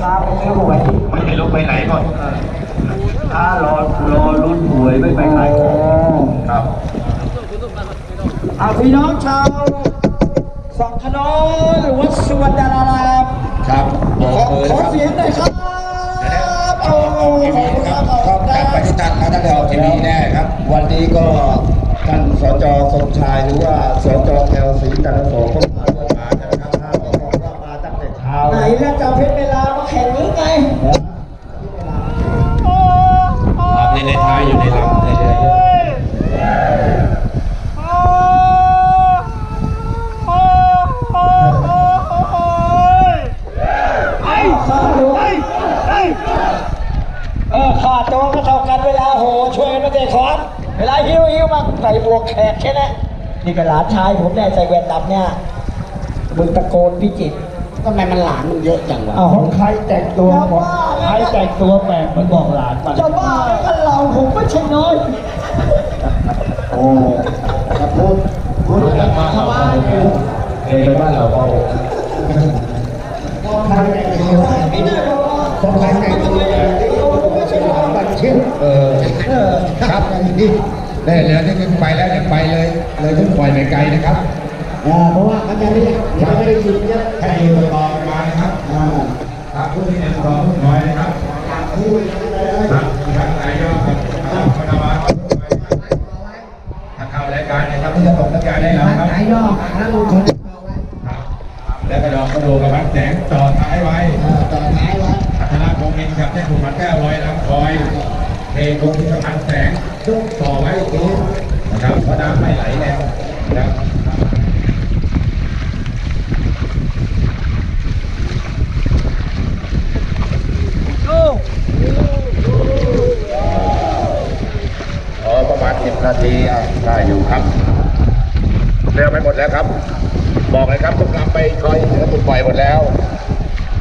ค้าไปซื้อหวยไม่ได้ลงไปไหนก่อนถ้ารอรอลุ้นหวยไม่ไปขายของครับเอาพี่น้องชาวสองขนนหรือว่าสวนดารารามครับขอขอเสียงหน่อยครับโอ้โหทีวีนะครับก็การไปที่ตันนะท่านได้ออกทีวีแน่ครับ วันนี้ก็ท่านสจสมชายหรือว่าสจแอลศรีจันทโสก็มาด้วย แล้วจะเอาเพชรเวลามาแข่งนี้ไงครับนี่ในท้ายอยู่ในลำในเรือเยอะข้าตัวเออขาดตัวก็เท่ากันเวลาโหช่วยกันมาเตะคอนเวลาหิ้วหิ้วมาใส่บวกแขกแค่นั้นนี่ก็หลานชายผมเนี่ยใส่แว่นดำเนี่ยมึงตะโกนพิจิตร ทำไมมันหลานมันเยอะจังวะอ้าวใครแต่งตัวบอกใครแต่งตัวแปลกมันบอกหลานมันจะบ้าแล้วกันเราผมไม่ใช่น้อยโอ้ถ้าพูดพูดอย่างบ้านเราเองบ้านเราก็ใครแต่งตัวต้องใครแต่งตัวไม่ใช่บัตรชื่อเออครับนี่ได้เรือที่ขึ้นไปแล้วเนี่ยไปเลย เลยขึ้นปล่อยไปไกลนะครับอ่า เพราะว่ามันจะไม่ได้ยังไม่ได้ยินเนี่ยให้อยู่ต่อมานะครับอ่าครับผู้ที่เป็นรองผู้น้อยนะครับครับท่านนายกครับคณะมาถ้าเข้ารายการนะครับที่จะตกสัญญาณได้แล้วครับสายย่อขาลงชนครับแล้วก็ลองกระดูกกับวัดแสงต่อท้ายไว้อ่าต่อท้ายไว้พัฒนาคงมินครับเจ้าขุนพันแก้วลอยลำคอยเทคงที่สะพานแสงทุกต่อไว้ตรงนี้นะครับเพราะน้ำไม่ไหลแล้วนะครับพ 10นาทีอะได้อยู่ครับเรือไปหมดแล้วครับ บอกเลยครับทุกลำไปคอยเรือถูกปล่อยหมดแล้ว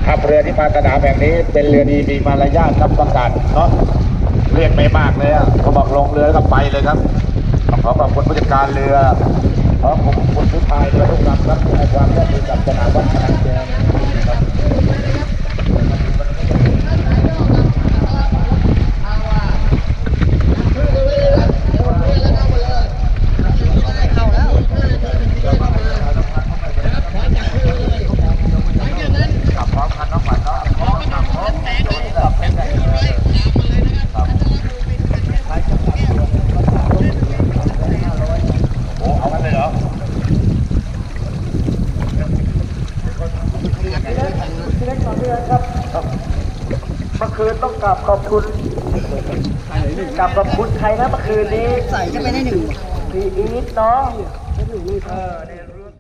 ครับเรือที่มาสนามแห่งนี้ เป็นเรือดีมีมารยาทครับประกาศเนาะเรียกไม่มากเลยอะเขาบอกลงเรือแล้วก็ไปเลยครับขอขอบคุณผู้จัดการเรือขอขอบคุณผู้พายเรือทุกลำครับให้ความร่วมมือกับสนามวัดพนังแดงครับ โอ้เอากันเลยเหรอ เมื่อคืนต้องกลับขอบคุณกลับขอบคุณใครนะเมื่อคืนนี้ ใส่จะไปได้หนึ่งพี่อีทเนาะเออเนี่ย